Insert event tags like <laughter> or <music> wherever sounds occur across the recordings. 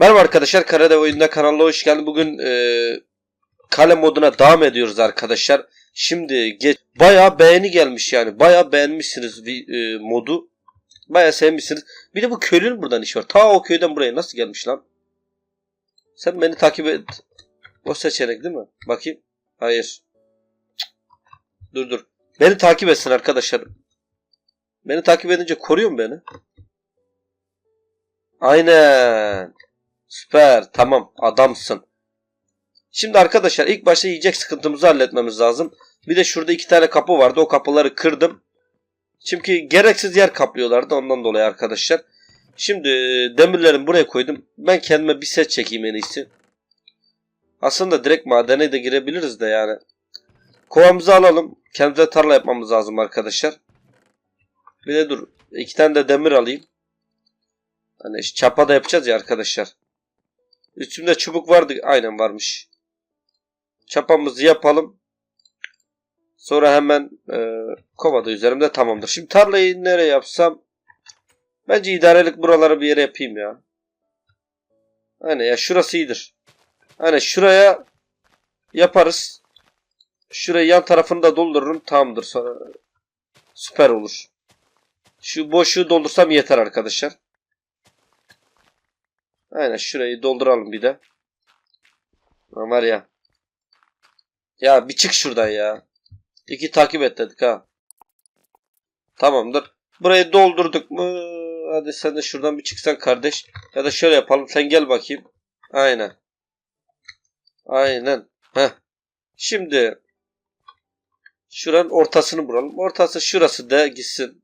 Merhaba arkadaşlar Karadeva Oyunda kanalına hoş geldin. Bugün e, kale moduna devam ediyoruz arkadaşlar. Şimdi geç, bayağı beğeni gelmiş yani. Bayağı beğenmişsiniz bir, e, modu. Bayağı sevmişsiniz. Bir de bu köylünün buradan iş var. Ta o köyden buraya nasıl gelmiş lan? Sen beni takip et. O seçenek değil mi? Bakayım. Hayır. Dur dur. Beni takip etsin arkadaşlar. Beni takip edince koruyor mu beni? Aynen. Süper. Tamam. Adamsın. Şimdi arkadaşlar ilk başta yiyecek sıkıntımızı halletmemiz lazım. Bir de şurada iki tane kapı vardı. O kapıları kırdım. Çünkü gereksiz yer kaplıyorlardı ondan dolayı arkadaşlar. Şimdi e, demirlerimi buraya koydum. Ben kendime bir set çekeyim en iyisi. Aslında direkt madene de girebiliriz de yani. Kovamızı alalım. Kendimize tarla yapmamız lazım arkadaşlar. Bir de dur. iki tane de demir alayım. Hani çapa da yapacağız ya arkadaşlar. Üstümde çubuk vardı. Aynen varmış. Çapamızı yapalım. Sonra hemen e, kova da üzerimde tamamdır. Şimdi tarlayı nereye yapsam? Bence idarelik buraları bir yere yapayım ya. Aynen ya şurası iyidir. Aynen şuraya yaparız. Şurayı yan tarafını da doldururum. Tamamdır sonra. Süper olur. Şu boşluğu doldursam yeter arkadaşlar. Aynen şurayı dolduralım bir de. Lan var ya. Ya bir çık şuradan ya. İki takip et dedik ha. Tamamdır. Burayı doldurduk mu? Hadi sen de şuradan bir çıksan kardeş. Ya da şöyle yapalım. Sen gel bakayım. Aynen. Aynen. Heh. Şimdi şuranın ortasını bulalım. Ortası şurası da gitsin.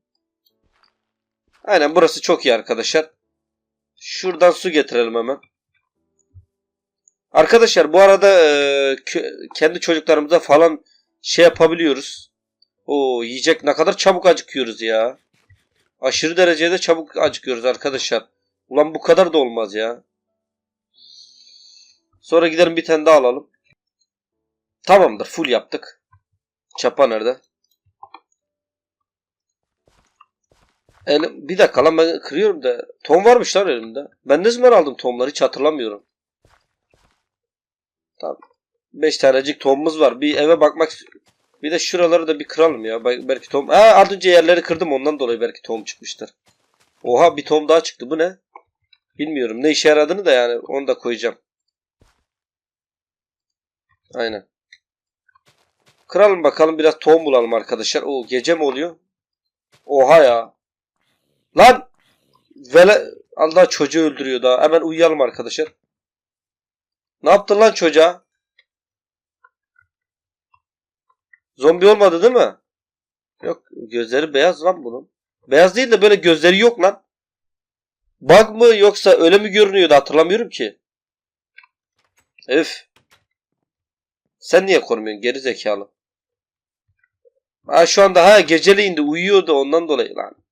Aynen burası çok iyi arkadaşlar. Şuradan su getirelim hemen. Arkadaşlar bu arada e, kendi çocuklarımıza falan şey yapabiliyoruz. O yiyecek ne kadar çabuk acıkıyoruz ya. Aşırı derecede çabuk acıkıyoruz arkadaşlar. Ulan bu kadar da olmaz ya. Sonra gidelim bir tane daha alalım. Tamamdır full yaptık. Çapa nerede? Elim, bir dakika lan ben kırıyorum da. Tom varmış lan elimde. Ben ne zaman aldım tomları hiç hatırlamıyorum. Tamam. 5 tanecik tomumuz var. Bir eve bakmak bir de şuraları da bir kıralım ya. Bel- Belki tom. Ha az önce yerleri kırdım ondan dolayı belki tom çıkmıştır. Oha bir tom daha çıktı. Bu ne? Bilmiyorum. Ne işe yaradığını da yani onu da koyacağım. Aynen. Kıralım bakalım biraz tohum bulalım arkadaşlar. O gece mi oluyor? Oha ya. Lan! Vele... Allah çocuğu öldürüyor daha. Hemen uyuyalım arkadaşlar. Ne yaptın lan çocuğa? Zombi olmadı değil mi? Yok gözleri beyaz lan bunun. Beyaz değil de böyle gözleri yok lan. Bug mı yoksa öyle mi görünüyordu hatırlamıyorum ki. Öf. Sen niye korumuyorsun geri zekalı? Ha şu anda ha geceleyin de uyuyordu ondan dolayı lan.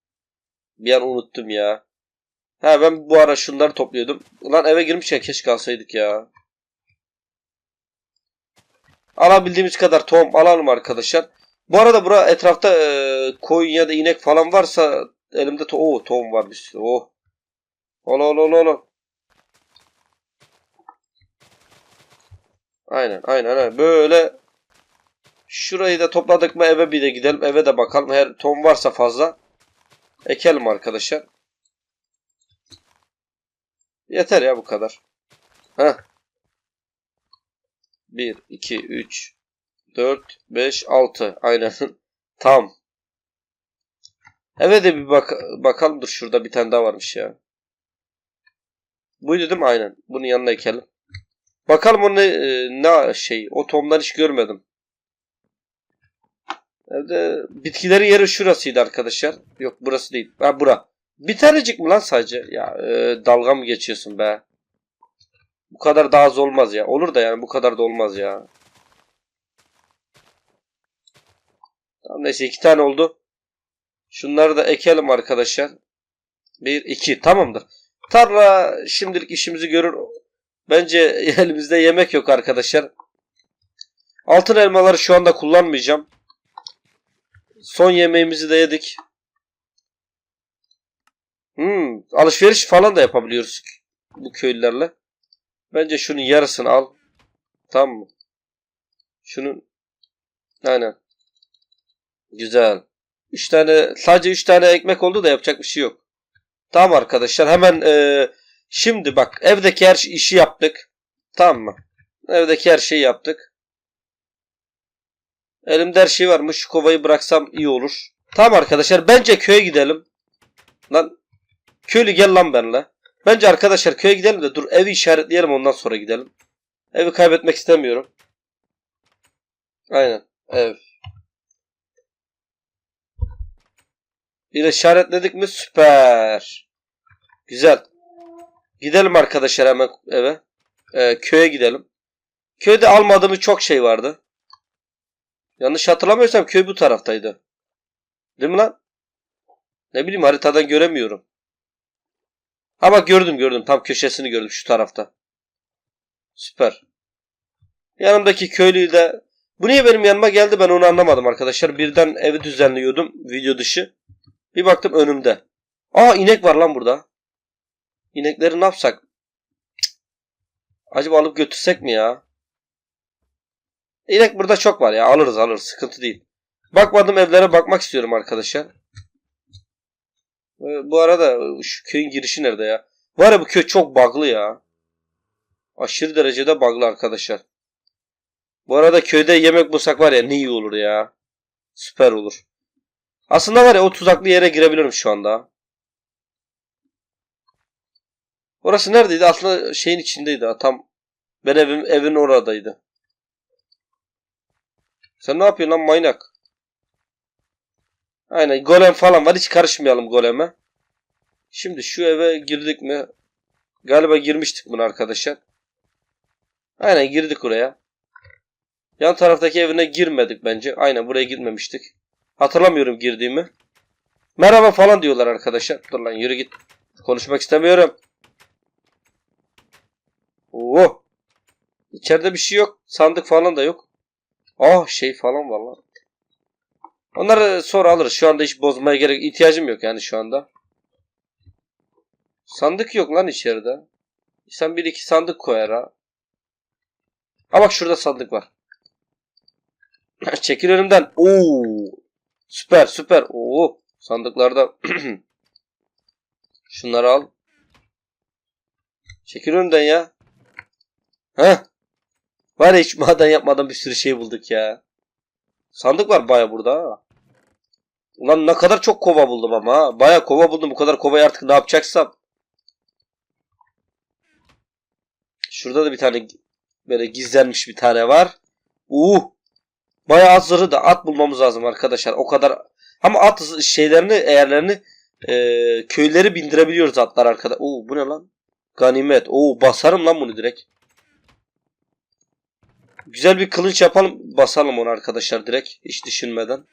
Bir an unuttum ya. Ha ben bu ara şunları topluyordum. Ulan eve girmişken keşke alsaydık ya. Alabildiğimiz kadar tohum alalım arkadaşlar. Bu arada bura etrafta e, koyun ya da inek falan varsa elimde to Oo, tohum var bir sürü. Oh. Ola ola ola ola. Aynen aynen aynen. Böyle şurayı da topladık mı eve bir de gidelim. Eve de bakalım. Her tohum varsa fazla ekelim arkadaşlar. Yeter ya bu kadar. Heh. 1, 2, 3, 4, 5, 6. Aynen. <laughs> Tam. Eve de bir bak bakalım. Dur şurada bir tane daha varmış ya. Buydu değil mi? Aynen. Bunun yanına ekelim. Bakalım o ne, e, ne şey. O tomdan hiç görmedim. Evde bitkilerin yeri şurasıydı arkadaşlar. Yok burası değil. Ha bura. Bir tanecik mi lan sadece? Ya e, dalga mı geçiyorsun be? Bu kadar daha az olmaz ya. Olur da yani bu kadar da olmaz ya. Tamam neyse iki tane oldu. Şunları da ekelim arkadaşlar. Bir, iki. Tamamdır. Tarla şimdilik işimizi görür. Bence <laughs> elimizde yemek yok arkadaşlar. Altın elmaları şu anda kullanmayacağım. Son yemeğimizi de yedik. Hmm, alışveriş falan da yapabiliyoruz. bu köylülerle. Bence şunun yarısını al. Tamam mı? Şunun aynen. Güzel. 3 tane sadece 3 tane ekmek oldu da yapacak bir şey yok. Tamam arkadaşlar hemen e, şimdi bak evdeki her işi yaptık. Tamam mı? Evdeki her şeyi yaptık. Elimde her şey var mı? Şu kovayı bıraksam iyi olur. Tamam arkadaşlar bence köye gidelim. Lan köylü gel lan benimle. Bence arkadaşlar köye gidelim de dur evi işaretleyelim ondan sonra gidelim. Evi kaybetmek istemiyorum. Aynen ev. Bir işaretledik mi süper. Güzel. Gidelim arkadaşlar hemen eve. Ee, köye gidelim. Köyde almadığımız çok şey vardı. Yanlış hatırlamıyorsam köy bu taraftaydı. Değil mi lan? Ne bileyim haritadan göremiyorum. Ha bak gördüm gördüm. Tam köşesini gördüm şu tarafta. Süper. Yanımdaki köylüyü de bu niye benim yanıma geldi ben onu anlamadım arkadaşlar. Birden evi düzenliyordum video dışı. Bir baktım önümde. Aa inek var lan burada. İnekleri ne yapsak? Acaba alıp götürsek mi ya? İnek burada çok var ya. Alırız alırız. Sıkıntı değil. Bakmadım evlere bakmak istiyorum arkadaşlar. Ee, Bu arada şu köyün girişi nerede ya? Var ya bu köy çok bug'lı ya. Aşırı derecede bug'lı arkadaşlar. Bu arada köyde yemek bulsak var ya ne iyi olur ya. Süper olur. Aslında var ya o tuzaklı yere girebilirim şu anda. Orası neredeydi? Aslında şeyin içindeydi. Tam ben evim evin oradaydı. Sen ne yapıyorsun lan manyak? Aynen golem falan var. Hiç karışmayalım goleme. Şimdi şu eve girdik mi? Galiba girmiştik bunu arkadaşlar. Aynen girdik oraya. Yan taraftaki evine girmedik bence. Aynen buraya girmemiştik. Hatırlamıyorum girdiğimi. Merhaba falan diyorlar arkadaşlar. Dur lan yürü git. Konuşmak istemiyorum. Oo. İçeride bir şey yok. Sandık falan da yok. Ah şey falan var lan. Onları sonra alırız. Şu anda hiç bozmaya gerek ihtiyacım yok yani şu anda. Sandık yok lan içeride. Sen bir iki sandık koyar ha. Ha bak şurada sandık var. <laughs> Çekil önümden. Oo. Süper süper. Oo. Sandıklarda <clears throat> şunları al. Çekil önümden ya. Heh. Var ya hiç maden yapmadan bir sürü şey bulduk ya. Sandık var baya burada ha. Ulan ne kadar çok kova buldum ama ha. Baya kova buldum. Bu kadar kovayı artık ne yapacaksam. Şurada da bir tane böyle gizlenmiş bir tane var. Uh. Baya az zırhı da at bulmamız lazım arkadaşlar. O kadar ama at şeylerini eğerlerini e, köyleri bindirebiliyoruz atlar arkada. Oo bu ne lan? Ganimet. Oo basarım lan bunu direkt. Güzel bir kılıç yapalım. Basalım onu arkadaşlar direkt. Hiç düşünmeden.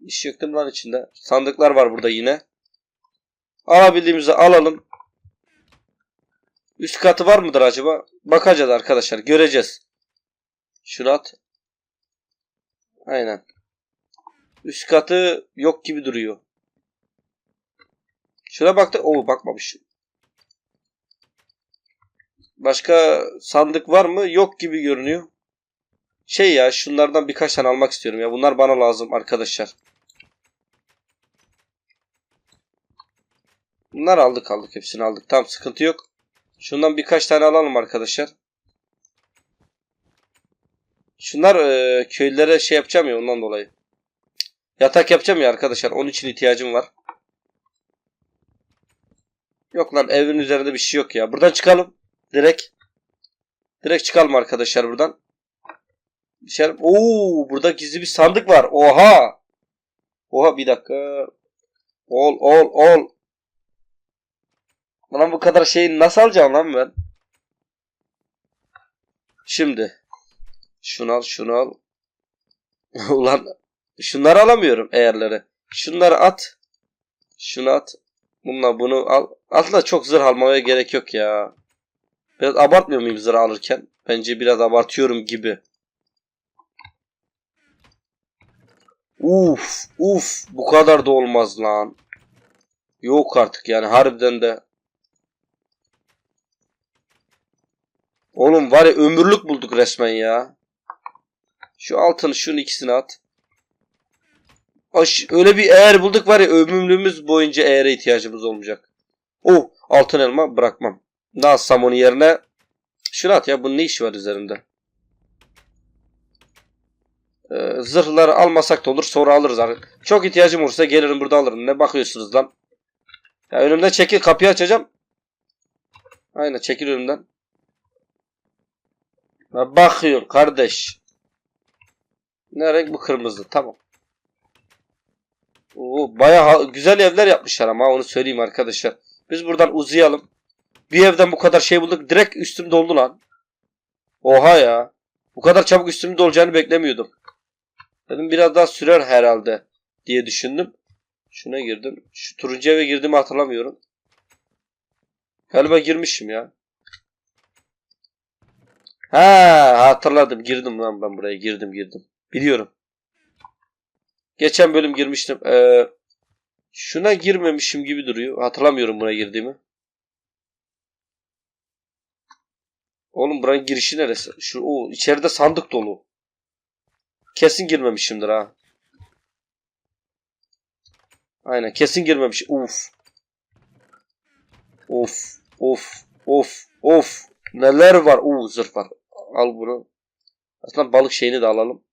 İş yıktım lan içinde. Sandıklar var burada yine. Alabildiğimizi alalım. Üst katı var mıdır acaba? Bakacağız arkadaşlar. Göreceğiz. Şunu at. Aynen. Üst katı yok gibi duruyor. Şuna baktık. Oo bakmamışım. Başka sandık var mı? Yok gibi görünüyor. Şey ya şunlardan birkaç tane almak istiyorum ya. Bunlar bana lazım arkadaşlar. Bunlar aldık aldık. Hepsini aldık. Tamam sıkıntı yok. Şundan birkaç tane alalım arkadaşlar. Şunlar e, köylülere şey yapacağım ya ondan dolayı. Yatak yapacağım ya arkadaşlar. Onun için ihtiyacım var. Yok lan evin üzerinde bir şey yok ya. Buradan çıkalım. Direkt. Direkt çıkalım arkadaşlar buradan. Dışarı. Oo, burada gizli bir sandık var. Oha. Oha bir dakika. Ol ol ol. Lan bu kadar şeyi nasıl alacağım lan ben? Şimdi. Şunu al şunu al. <laughs> Ulan şunları alamıyorum eğerleri. Şunları at. Şunu at. Bununla bunu al. Aslında çok zırh almaya gerek yok ya. Biraz abartmıyor muyum zırh alırken? Bence biraz abartıyorum gibi. Uf, uf, bu kadar da olmaz lan. Yok artık yani harbiden de. Oğlum var ya ömürlük bulduk resmen ya. Şu altını şunun ikisini at. Aş, öyle bir eğer bulduk var ya ömrümüz boyunca eğere ihtiyacımız olmayacak. Oh altın elma bırakmam. Ne alsam onun yerine şunu at ya bunun ne işi var üzerinde. Ee, zırhları almasak da olur sonra alırız artık. Çok ihtiyacım olursa gelirim burada alırım. Ne bakıyorsunuz lan? Ya önümden çekil kapıyı açacağım. Aynen çekil önümden. Ya bakıyor kardeş. Ne renk bu kırmızı tamam. Oo, bayağı güzel evler yapmışlar ama onu söyleyeyim arkadaşlar. Biz buradan uzayalım. Bir evden bu kadar şey bulduk. Direkt üstüm doldu lan. Oha ya. Bu kadar çabuk üstümde olacağını beklemiyordum. Dedim biraz daha sürer herhalde diye düşündüm. Şuna girdim. Şu turuncu eve girdiğimi hatırlamıyorum. Galiba girmişim ya. Ha hatırladım. Girdim lan ben buraya. Girdim girdim. Biliyorum. Geçen bölüm girmiştim. Ee, şuna girmemişim gibi duruyor. Hatırlamıyorum buna girdiğimi. Oğlum buranın girişi neresi? Şu o içeride sandık dolu. Kesin girmemişimdir ha. Aynen kesin girmemiş. Uf. Of. Of. Of. Of. Neler var? Uuu zırh var. Al bunu. Aslında balık şeyini de alalım.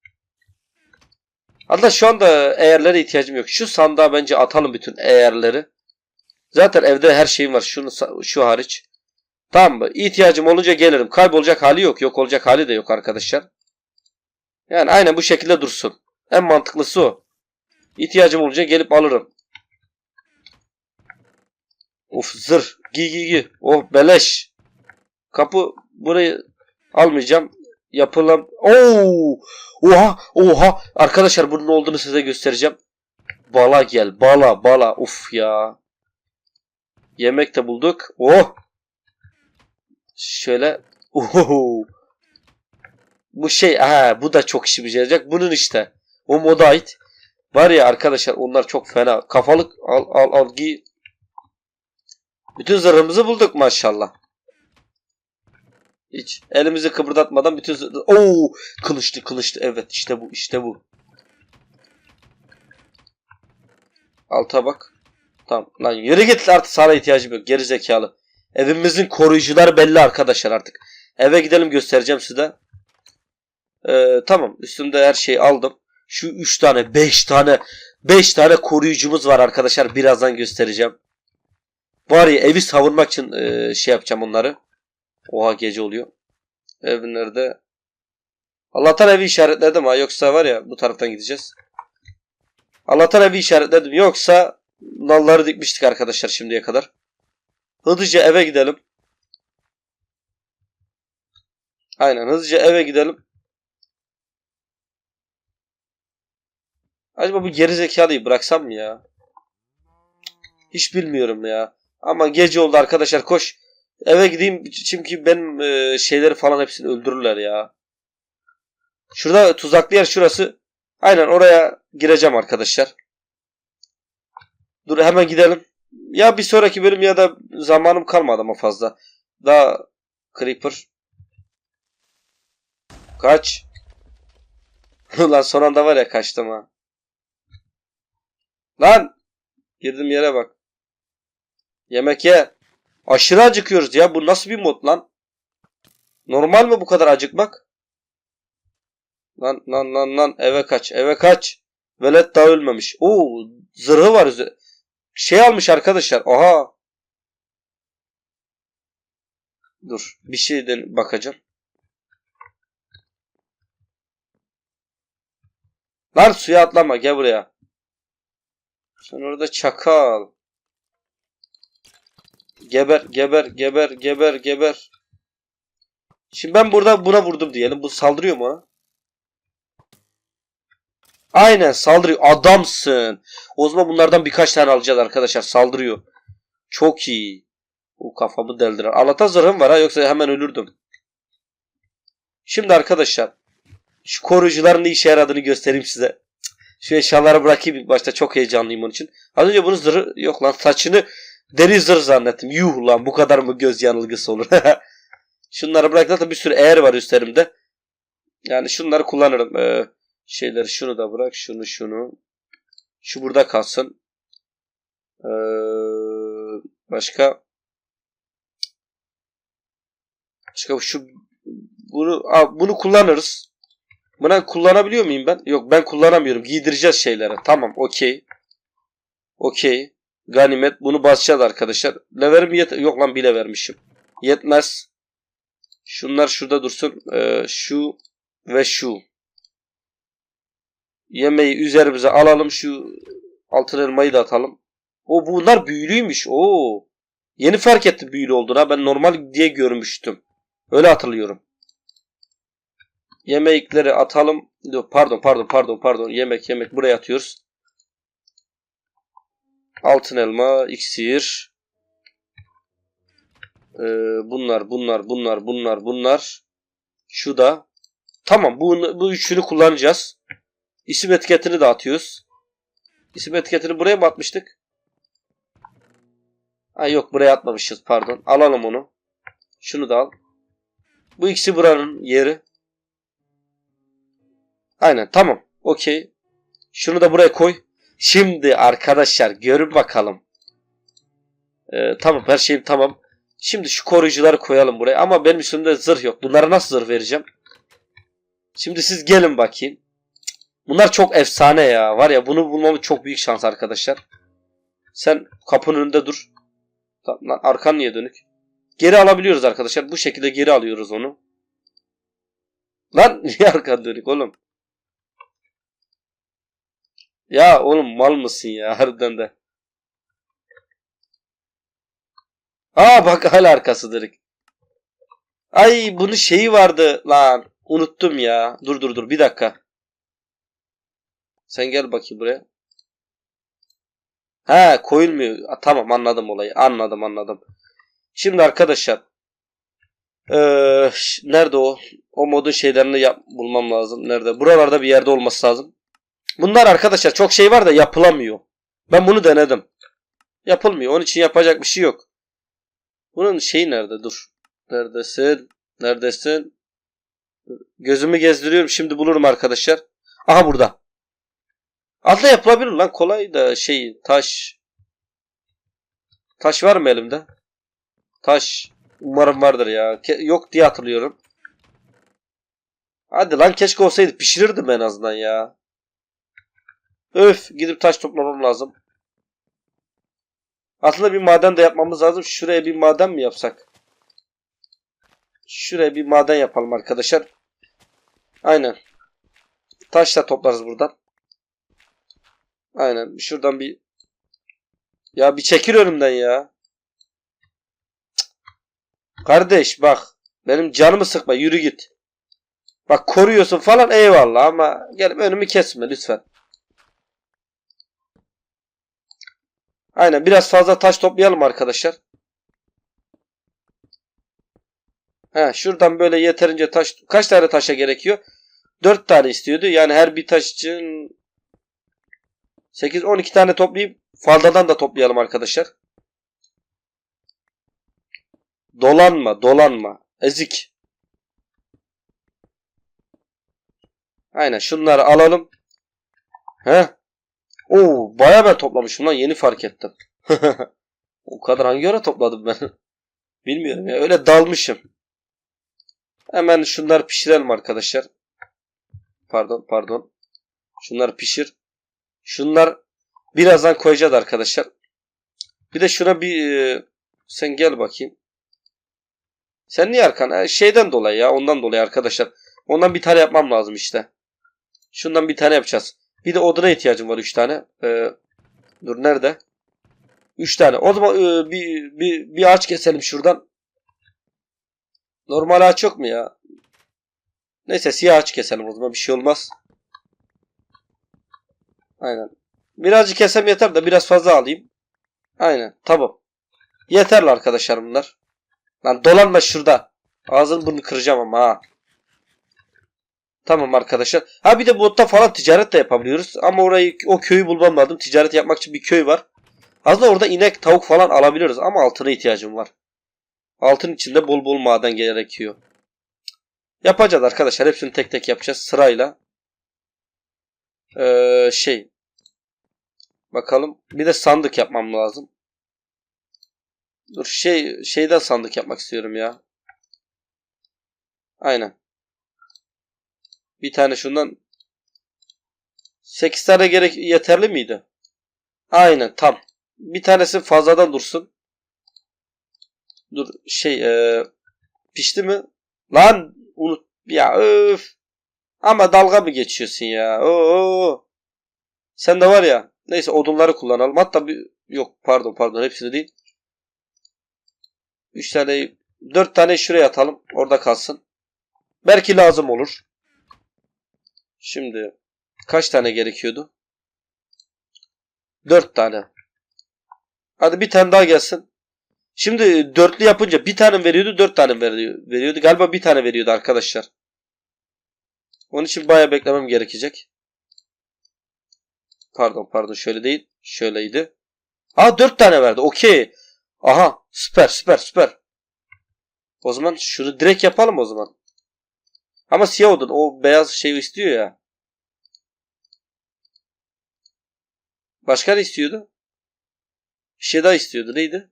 Hatta şu anda eğerlere ihtiyacım yok. Şu sandığa bence atalım bütün eğerleri. Zaten evde her şeyim var. Şunu şu hariç. Tamam mı? İhtiyacım olunca gelirim. Kaybolacak hali yok. Yok olacak hali de yok arkadaşlar. Yani aynen bu şekilde dursun. En mantıklısı o. İhtiyacım olunca gelip alırım. Of zırh. Giy giy giy. Oh beleş. Kapı burayı almayacağım. Yapılan... Oo! Oha! Oha! Arkadaşlar bunun ne olduğunu size göstereceğim. Bala gel. Bala bala. Uf ya. Yemek de bulduk. Oh! Şöyle. Oho! Bu şey ha bu da çok işimize yarayacak. Bunun işte. O moda ait. Var ya arkadaşlar onlar çok fena. Kafalık al al al giy. Bütün zırhımızı bulduk maşallah. Hiç elimizi kıpırdatmadan bütün zırh... Oo, kılıçtı kılıçtı. Evet işte bu işte bu. Alta bak. Tamam lan yürü git artık sana ihtiyacım yok. Geri zekalı. Evimizin koruyucuları belli arkadaşlar artık. Eve gidelim göstereceğim size. Ee, tamam üstümde her şeyi aldım. Şu 3 tane 5 tane 5 tane koruyucumuz var arkadaşlar. Birazdan göstereceğim. Var ya evi savunmak için e, şey yapacağım onları. Oha gece oluyor. Ev nerede? Allah'tan evi işaretledim ha. Yoksa var ya bu taraftan gideceğiz. Allah'tan evi işaretledim. Yoksa nalları dikmiştik arkadaşlar şimdiye kadar. Hızlıca eve gidelim. Aynen hızlıca eve gidelim. Acaba bu geri bıraksam mı ya? Hiç bilmiyorum ya. Ama gece oldu arkadaşlar koş. Eve gideyim çünkü benim e, şeyleri falan hepsini öldürürler ya. Şurada tuzaklı yer şurası. Aynen oraya gireceğim arkadaşlar. Dur hemen gidelim. Ya bir sonraki bölüm ya da zamanım kalmadı ama fazla. Daha Creeper. Kaç. <laughs> Lan son anda var ya kaçtım ha. Lan. Girdim yere bak. Yemek ye. Aşırı acıkıyoruz ya. Bu nasıl bir mod lan? Normal mi bu kadar acıkmak? Lan lan lan lan eve kaç eve kaç. Velet daha ölmemiş. Oo zırhı var üzerinde. Şey almış arkadaşlar. Aha. Dur bir şeyden bakacağım. Lan suya atlama gel buraya. Sen orada çakal. Geber, geber, geber, geber, geber. Şimdi ben burada buna vurdum diyelim. Bu saldırıyor mu? ha? Aynen saldırıyor. Adamsın. O zaman bunlardan birkaç tane alacağız arkadaşlar. Saldırıyor. Çok iyi. O kafamı deldirer. Allah'tan zırhım var ha yoksa hemen ölürdüm. Şimdi arkadaşlar şu koruyucuların ne işe yaradığını göstereyim size. Şu eşyaları bırakayım ilk başta çok heyecanlıyım onun için. Az önce bunun zırhı yok lan saçını deri zırh zannettim. Yuh lan bu kadar mı göz yanılgısı olur. <laughs> Şunları bırak zaten bir sürü eğer var üstlerimde. Yani şunları kullanırım. Ee, şeyleri şunu da bırak şunu şunu. Şu burada kalsın. Ee, başka başka şu bunu Aa, bunu kullanırız. Buna kullanabiliyor muyum ben? Yok ben kullanamıyorum. Giydireceğiz şeylere. Tamam okey. Okey. Ganimet. Bunu basacağız arkadaşlar. Leverim yet Yok lan bile vermişim. Yetmez. Şunlar şurada dursun. Ee, şu ve şu. Yemeği üzerimize alalım. Şu altın elmayı da atalım. O bunlar büyülüymüş. Oo. Yeni fark ettim büyülü olduğuna. Ben normal diye görmüştüm. Öyle hatırlıyorum. Yemekleri atalım. Pardon pardon pardon pardon. Yemek yemek buraya atıyoruz. Altın elma, iksir. Ee, bunlar bunlar bunlar bunlar bunlar. Şu da. Tamam bu, bu üçünü kullanacağız. İsim etiketini de atıyoruz. İsim etiketini buraya mı atmıştık? Ha yok buraya atmamışız pardon. Alalım onu. Şunu da al. Bu ikisi buranın yeri. Aynen tamam. Okey. Şunu da buraya koy. Şimdi arkadaşlar görün bakalım. Ee, tamam her şeyim tamam. Şimdi şu koruyucuları koyalım buraya. Ama benim üstümde zırh yok. Bunlara nasıl zırh vereceğim? Şimdi siz gelin bakayım. Bunlar çok efsane ya. Var ya bunu bulmamız çok büyük şans arkadaşlar. Sen kapının önünde dur. Lan arkan niye dönük? Geri alabiliyoruz arkadaşlar. Bu şekilde geri alıyoruz onu. Lan <laughs> niye arkan dönük oğlum? Ya oğlum mal mısın ya harbiden de. Aa bak hala arkası dönük. Ay bunun şeyi vardı lan. Unuttum ya. Dur dur dur bir dakika. Sen gel bakayım buraya. He koyulmuyor. Ha, tamam anladım olayı. Anladım anladım. Şimdi arkadaşlar. Ee, nerede o? O modun şeylerini yap bulmam lazım. Nerede? Buralarda bir yerde olması lazım. Bunlar arkadaşlar çok şey var da yapılamıyor. Ben bunu denedim. Yapılmıyor. Onun için yapacak bir şey yok. Bunun şeyi nerede? Dur. Neredesin? Neredesin? Gözümü gezdiriyorum. Şimdi bulurum arkadaşlar. Aha burada. Altta yapılabilir lan. Kolay da şey taş. Taş var mı elimde? Taş. Umarım vardır ya. Ke- yok diye hatırlıyorum. Hadi lan keşke olsaydı. Pişirirdim en azından ya. Öf gidip taş toplamam lazım. Aslında bir maden de yapmamız lazım. Şuraya bir maden mi yapsak? Şuraya bir maden yapalım arkadaşlar. Aynen. Taş da toplarız buradan. Aynen. Şuradan bir ya bir çekil önümden ya. Kardeş bak. Benim canımı sıkma. Yürü git. Bak koruyorsun falan eyvallah ama gelip önümü kesme lütfen. Aynen biraz fazla taş toplayalım arkadaşlar. He, şuradan böyle yeterince taş kaç tane taşa gerekiyor? 4 tane istiyordu. Yani her bir taş için 8 12 tane toplayıp fazladan da toplayalım arkadaşlar. Dolanma, dolanma. Ezik. Aynen şunları alalım. He? Oo, baya ben toplamışım lan yeni fark ettim. <laughs> o kadar hangi ara topladım ben? <laughs> Bilmiyorum ya öyle dalmışım. Hemen şunları pişirelim arkadaşlar. Pardon pardon. Şunları pişir. Şunlar birazdan koyacağız arkadaşlar. Bir de şuna bir e, sen gel bakayım. Sen niye arkan? Ha, şeyden dolayı ya ondan dolayı arkadaşlar. Ondan bir tane yapmam lazım işte. Şundan bir tane yapacağız. Bir de oduna ihtiyacım var 3 tane. Ee, dur nerede? 3 tane. O zaman e, bir, bir, bir ağaç keselim şuradan. Normal ağaç yok mu ya? Neyse siyah ağaç keselim o zaman bir şey olmaz. Aynen. Birazcık kesem yeter de biraz fazla alayım. Aynen tamam. Yeterli arkadaşlar bunlar. Lan dolanma şurada. Ağzını burnunu kıracağım ama ha. Tamam arkadaşlar. Ha bir de botta falan ticaret de yapabiliyoruz. Ama orayı o köyü bulmam lazım. Ticaret yapmak için bir köy var. Aslında orada inek, tavuk falan alabiliriz ama altına ihtiyacım var. Altın içinde bol bol maden gerekiyor. Yapacağız arkadaşlar. Hepsini tek tek yapacağız sırayla. Ee, şey. Bakalım. Bir de sandık yapmam lazım. Dur şey şeyden sandık yapmak istiyorum ya. Aynen. Bir tane şundan 8 tane gerek yeterli miydi? Aynen tam. Bir tanesi fazladan dursun. Dur şey e, pişti mi? Lan unut ya öf. Ama dalga mı geçiyorsun ya? Oo. Sen de var ya. Neyse odunları kullanalım. Hatta bir yok pardon pardon hepsini değil. 3 tane 4 tane şuraya atalım. Orada kalsın. Belki lazım olur. Şimdi kaç tane gerekiyordu? 4 tane. Hadi bir tane daha gelsin. Şimdi dörtlü yapınca bir tane veriyordu, dört tane veriyor- veriyordu. Galiba bir tane veriyordu arkadaşlar. Onun için bayağı beklemem gerekecek. Pardon pardon şöyle değil. Şöyleydi. Aa dört tane verdi. Okey. Aha süper süper süper. O zaman şunu direkt yapalım o zaman. Ama siyah odun. O beyaz şey istiyor ya. Başka ne istiyordu? Bir şey daha istiyordu. Neydi?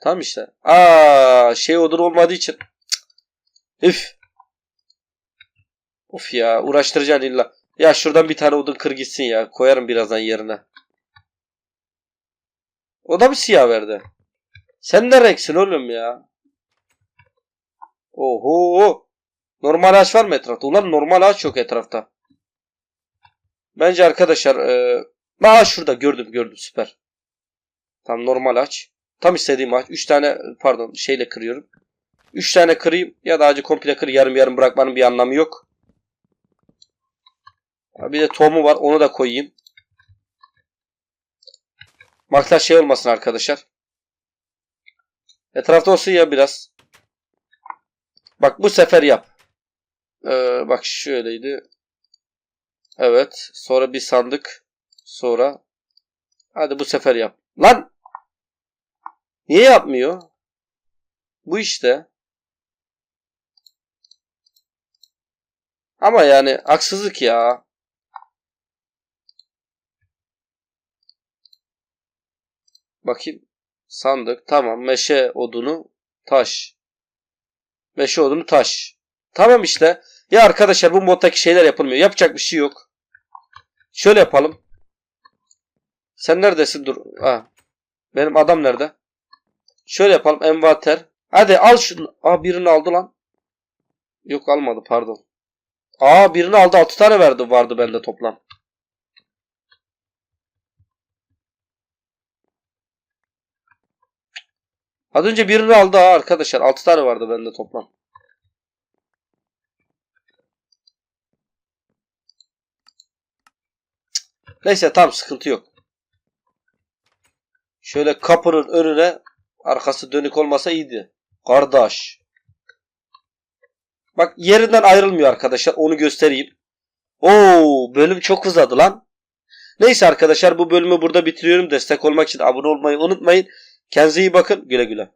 Tamam işte. Aa, şey odun olmadığı için. Üf. Of ya uğraştıracaksın illa. Ya şuradan bir tane odun kır gitsin ya. Koyarım birazdan yerine. O da mı siyah verdi? Sen ne renksin oğlum ya? Oho. Normal ağaç var mı etrafta? Ulan normal ağaç yok etrafta. Bence arkadaşlar e, Aa şurada gördüm gördüm süper. Tam normal ağaç. Tam istediğim ağaç. 3 tane pardon şeyle kırıyorum. 3 tane kırayım ya da ağacı komple kır yarım yarım bırakmanın bir anlamı yok. Bir de tohumu var onu da koyayım. Maksat şey olmasın arkadaşlar. Etrafta olsun ya biraz. Bak bu sefer yap. Ee, bak şöyleydi. Evet. Sonra bir sandık. Sonra. Hadi bu sefer yap. Lan! Niye yapmıyor? Bu işte. Ama yani haksızlık ya. Bakayım. Sandık. Tamam. Meşe odunu. Taş. Meşe odunu taş. Tamam işte. Ya arkadaşlar bu moddaki şeyler yapılmıyor. Yapacak bir şey yok. Şöyle yapalım. Sen neredesin? Dur. Ha. Benim adam nerede? Şöyle yapalım. Envater. Hadi al şunu. Aa birini aldı lan. Yok almadı pardon. Aa birini aldı. 6 tane verdi vardı bende toplam. Az önce birini aldı ha arkadaşlar. 6 tane vardı bende toplam. Neyse tam sıkıntı yok. Şöyle kapının önüne arkası dönük olmasa iyiydi. Kardeş. Bak yerinden ayrılmıyor arkadaşlar. Onu göstereyim. Oo bölüm çok uzadı lan. Neyse arkadaşlar bu bölümü burada bitiriyorum. Destek olmak için abone olmayı unutmayın. Kendinize iyi bakın. Güle güle.